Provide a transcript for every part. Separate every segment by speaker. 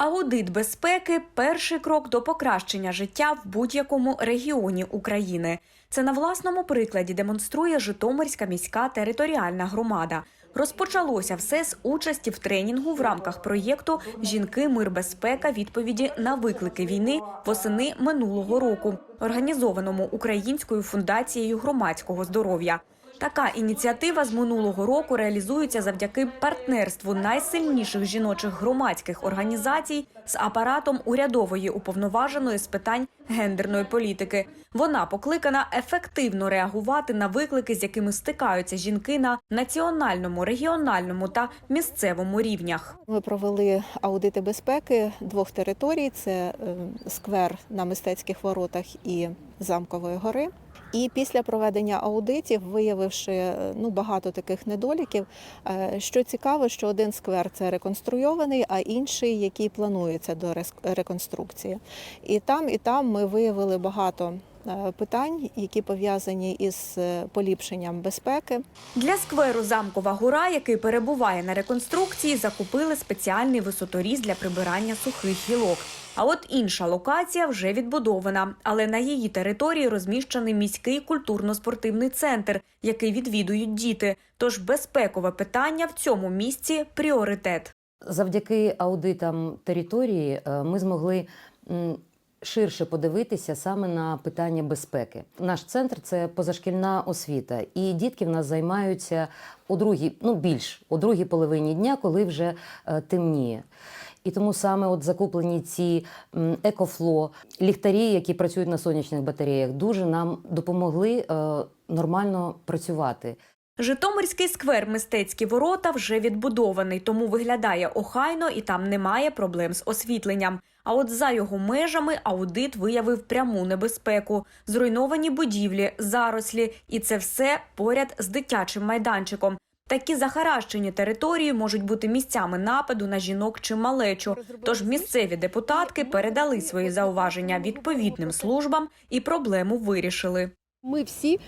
Speaker 1: Аудит безпеки перший крок до покращення життя в будь-якому регіоні України. Це на власному прикладі демонструє Житомирська міська територіальна громада. Розпочалося все з участі в тренінгу в рамках проєкту Жінки, мир, безпека. Відповіді на виклики війни восени минулого року, організованому Українською фундацією громадського здоров'я. Така ініціатива з минулого року реалізується завдяки партнерству найсильніших жіночих громадських організацій з апаратом урядової уповноваженої з питань гендерної політики. Вона покликана ефективно реагувати на виклики, з якими стикаються жінки на національному, регіональному та місцевому рівнях.
Speaker 2: Ми провели аудити безпеки двох територій: це е, сквер на мистецьких воротах і замкової гори. І після проведення аудитів, виявивши е, ну багато таких недоліків, е, що цікаво, що один сквер це реконструйований, а інший, який планується до реконструкції. І там, і там ми виявили багато е, питань, які пов'язані із поліпшенням безпеки.
Speaker 1: Для скверу Замкова гора, який перебуває на реконструкції, закупили спеціальний висоторіз для прибирання сухих гілок. А от інша локація вже відбудована, але на її території розміщений міський культурно-спортивний центр, який відвідують діти. Тож безпекове питання в цьому місці пріоритет.
Speaker 3: Завдяки аудитам території е, ми змогли ширше подивитися саме на питання безпеки. Наш центр це позашкільна освіта, і дітки в нас займаються у другій, ну більш у другій половині дня, коли вже е, темніє. І тому саме от закуплені ці екофло, ліхтарі, які працюють на сонячних батареях, дуже нам допомогли е, нормально працювати.
Speaker 1: Житомирський сквер мистецькі ворота вже відбудований, тому виглядає охайно і там немає проблем з освітленням. А от за його межами аудит виявив пряму небезпеку: зруйновані будівлі, зарослі, і це все поряд з дитячим майданчиком. Такі захаращені території можуть бути місцями нападу на жінок чи малечу. Тож місцеві депутатки передали свої зауваження відповідним службам і проблему вирішили.
Speaker 4: Ми всі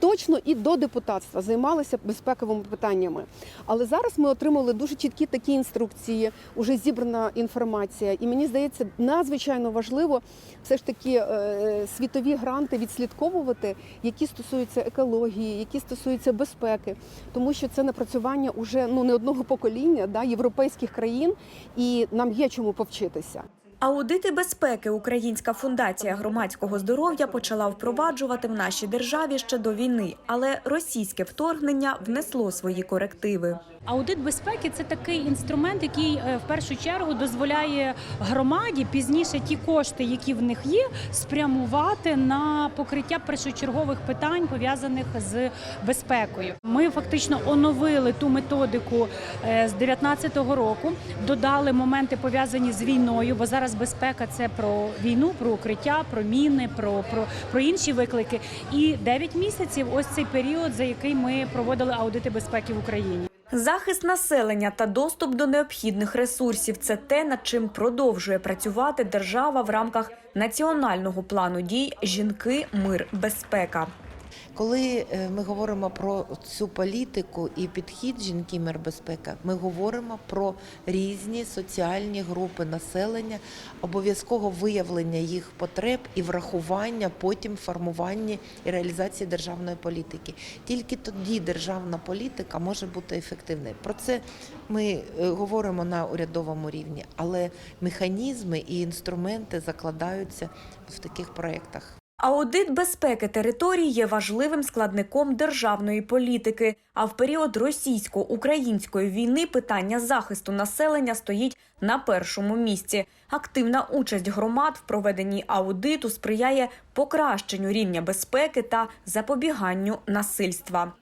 Speaker 4: точно і до депутатства займалися безпековими питаннями. Але зараз ми отримали дуже чіткі такі інструкції, уже зібрана інформація. І мені здається, надзвичайно важливо все ж таки е, світові гранти відслідковувати, які стосуються екології, які стосуються безпеки, тому що це напрацювання уже ну не одного покоління да, європейських країн, і нам є чому повчитися.
Speaker 1: Аудити безпеки Українська фундація громадського здоров'я почала впроваджувати в нашій державі ще до війни, але російське вторгнення внесло свої корективи.
Speaker 5: Аудит безпеки це такий інструмент, який е, в першу чергу дозволяє громаді пізніше ті кошти, які в них є, спрямувати на покриття першочергових питань пов'язаних з безпекою. Ми фактично оновили ту методику е, з 2019 року, додали моменти пов'язані з війною, бо зараз безпека це про війну, про укриття, про міни, про, про, про інші виклики. І 9 місяців ось цей період, за який ми проводили аудити безпеки в Україні.
Speaker 1: Захист населення та доступ до необхідних ресурсів це те, над чим продовжує працювати держава в рамках національного плану дій Жінки, мир, безпека.
Speaker 6: Коли е, ми говоримо про цю політику і підхід жінки мир безпека, ми говоримо про різні соціальні групи населення, обов'язково виявлення їх потреб і врахування потім формування і реалізації державної політики. Тільки тоді державна політика може бути ефективною. Про це ми е, говоримо на урядовому рівні, але механізми і інструменти закладаються в таких проєктах.
Speaker 1: Аудит безпеки територій є важливим складником державної політики. А в період російсько-української війни питання захисту населення стоїть на першому місці. Активна участь громад в проведенні аудиту сприяє покращенню рівня безпеки та запобіганню насильства.